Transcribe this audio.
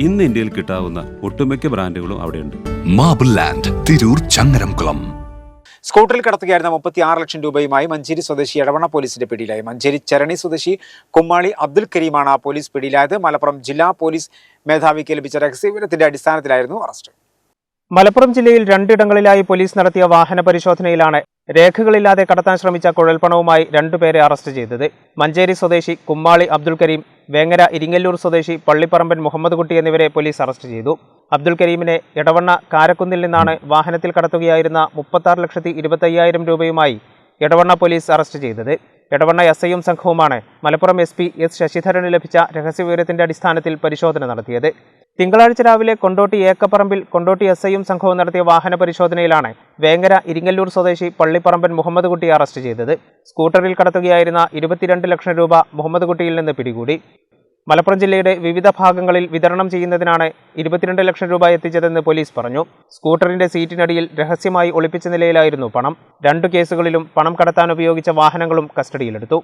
ഇന്ന് ഇന്ത്യയിൽ കിട്ടാവുന്ന ഒട്ടുമിക്ക ബ്രാൻഡുകളും അവിടെയുണ്ട്. മാബിൾ ലാൻഡ് തിരൂർ ചങ്ങരംകുളം സ്കൂട്ടറിൽ കടത്തുകയായിരുന്ന മുപ്പത്തി ആറ് ലക്ഷം രൂപയുമായി മഞ്ചേരി സ്വദേശി എടവണ പോലീസിന്റെ പിടിയിലായി. മഞ്ചേരി ചരണി സ്വദേശി കുമ്മാളി അബ്ദുൽ കരീമാണ് ആ പോലീസ് പിടിയിലായത്. മലപ്പുറം ജില്ലാ പോലീസ് മേധാവിക്ക് ലഭിച്ച രഹസ്യവിവരത്തിന്റെ അടിസ്ഥാനത്തിലായിരുന്നു അറസ്റ്റ്. മലപ്പുറം ജില്ലയിൽ രണ്ടിടങ്ങളിലായി പോലീസ് നടത്തിയ വാഹന പരിശോധനയിലാണ് രേഖകളില്ലാതെ കടത്താൻ ശ്രമിച്ച കുഴൽപ്പണവുമായി രണ്ടുപേരെ അറസ്റ്റ് ചെയ്തത്. മഞ്ചേരി സ്വദേശി കുമ്മാളി അബ്ദുൽ കരീം വേങ്ങര ഇരിങ്ങല്ലൂർ സ്വദേശി പള്ളിപ്പറമ്പൻ മുഹമ്മദ് കുട്ടി എന്നിവരെ പോലീസ് അറസ്റ്റ് ചെയ്തു. അബ്ദുൽ കരീമിനെ ഇടവണ്ണ കാരക്കുന്നിൽ നിന്നാണ് വാഹനത്തിൽ കടത്തുകയായിരുന്ന മുപ്പത്താറ് ലക്ഷത്തി ഇരുപത്തയ്യായിരം രൂപയുമായി ഇടവണ്ണ പോലീസ് അറസ്റ്റ് ചെയ്തത്. ഇടവണ്ണ എസ് ഐയും സംഘവുമാണ് മലപ്പുറം എസ് പി എസ് ശശിധരന് ലഭിച്ച രഹസ്യവിവരത്തിന്റെ അടിസ്ഥാനത്തിൽ പരിശോധന നടത്തിയത്. തിങ്കളാഴ്ച രാവിലെ കൊണ്ടോട്ടി ഏക്കപ്പറമ്പിൽ കൊണ്ടോട്ടി എസ് ഐയും സംഘവും നടത്തിയ വാഹന പരിശോധനയിലാണ് വേങ്ങര ഇരിങ്ങല്ലൂർ സ്വദേശി പള്ളിപ്പറമ്പൻ മുഹമ്മദ് കുട്ടി അറസ്റ്റ് ചെയ്തത്. സ്കൂട്ടറിൽ കടത്തുകയായിരുന്ന ഇരുപത്തിരണ്ട് ലക്ഷം രൂപ മുഹമ്മദ് കുട്ടിയിൽ നിന്ന് പിടികൂടി. മലപ്പുറം ജില്ലയുടെ വിവിധ ഭാഗങ്ങളിൽ വിതരണം ചെയ്യുന്നതിനാണ് ഇരുപത്തിരണ്ട് ലക്ഷം രൂപ എത്തിച്ചതെന്ന് പോലീസ് പറഞ്ഞു. സ്കൂട്ടറിന്റെ സീറ്റിനടിയിൽ രഹസ്യമായി ഒളിപ്പിച്ച നിലയിലായിരുന്നു പണം. രണ്ടു കേസുകളിലും പണം കടത്താൻ ഉപയോഗിച്ച വാഹനങ്ങളും കസ്റ്റഡിയിലെടുത്തു.